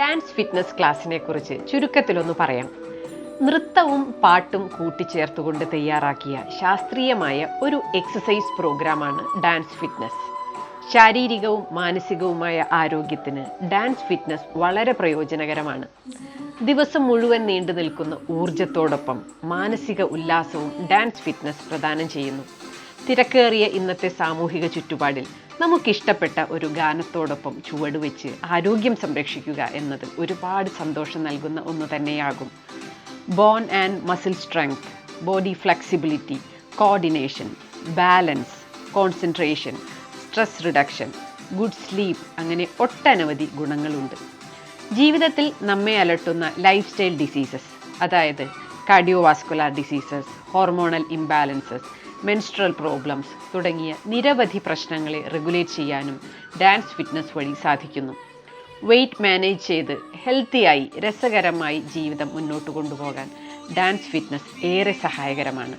Dance fitness ക്ലാസ്സിനെ കുറിച്ച് ചുരുക്കത്തിലൊന്ന് പറയാം. നൃത്തവും പാട്ടും കൂട്ടിച്ചേർത്തുകൊണ്ട് തയ്യാറാക്കിയ ശാസ്ത്രീയമായ ഒരു എക്സസൈസ് പ്രോഗ്രാമാണ് ഡാൻസ് ഫിറ്റ്നസ്. ശാരീരികവും മാനസികവുമായ ആരോഗ്യത്തിന് ഡാൻസ് ഫിറ്റ്നസ് വളരെ പ്രയോജനകരമാണ്. ദിവസം മുഴുവൻ നീണ്ടു നിൽക്കുന്ന ഊർജത്തോടൊപ്പം മാനസിക ഉല്ലാസവും ഡാൻസ് ഫിറ്റ്നസ് പ്രദാനം ചെയ്യുന്നു. തിരക്കേറിയ ഇന്നത്തെ സാമൂഹിക ചുറ്റുപാടിൽ നമുക്കിഷ്ടപ്പെട്ട ഒരു ഗാനത്തോടൊപ്പം ചുവടുവെച്ച് ആരോഗ്യം സംരക്ഷിക്കുക എന്നത് ഒരുപാട് സന്തോഷം നൽകുന്ന ഒന്ന് തന്നെയാകും. Bone and muscle strength body flexibility coordination balance concentration stress reduction good sleep അങ്ങനെ ഒട്ടനവധി ഗുണങ്ങളുണ്ട്. ജീവിതത്തിൽ നമ്മെ അലട്ടുന്ന ലൈഫ് സ്റ്റൈൽ ഡിസീസസ് അതായത് cardiovascular diseases hormonal imbalances menstrual problems തുടങ്ങിയ നിരവധി പ്രശ്നങ്ങളെ റെഗുലേറ്റ് ചെയ്യാനും ഡാൻസ് ഫിറ്റ്നസ് വഴി സാധിക്കുന്നു. വെയിറ്റ് മാനേജ് ചെയ്ത് ഹെൽത്തിയായി രസകരമായി ജീവിതം മുന്നോട്ട് കൊണ്ടുപോകാൻ ഡാൻസ് ഫിറ്റ്നസ് ഏറെ സഹായകരമാണ്.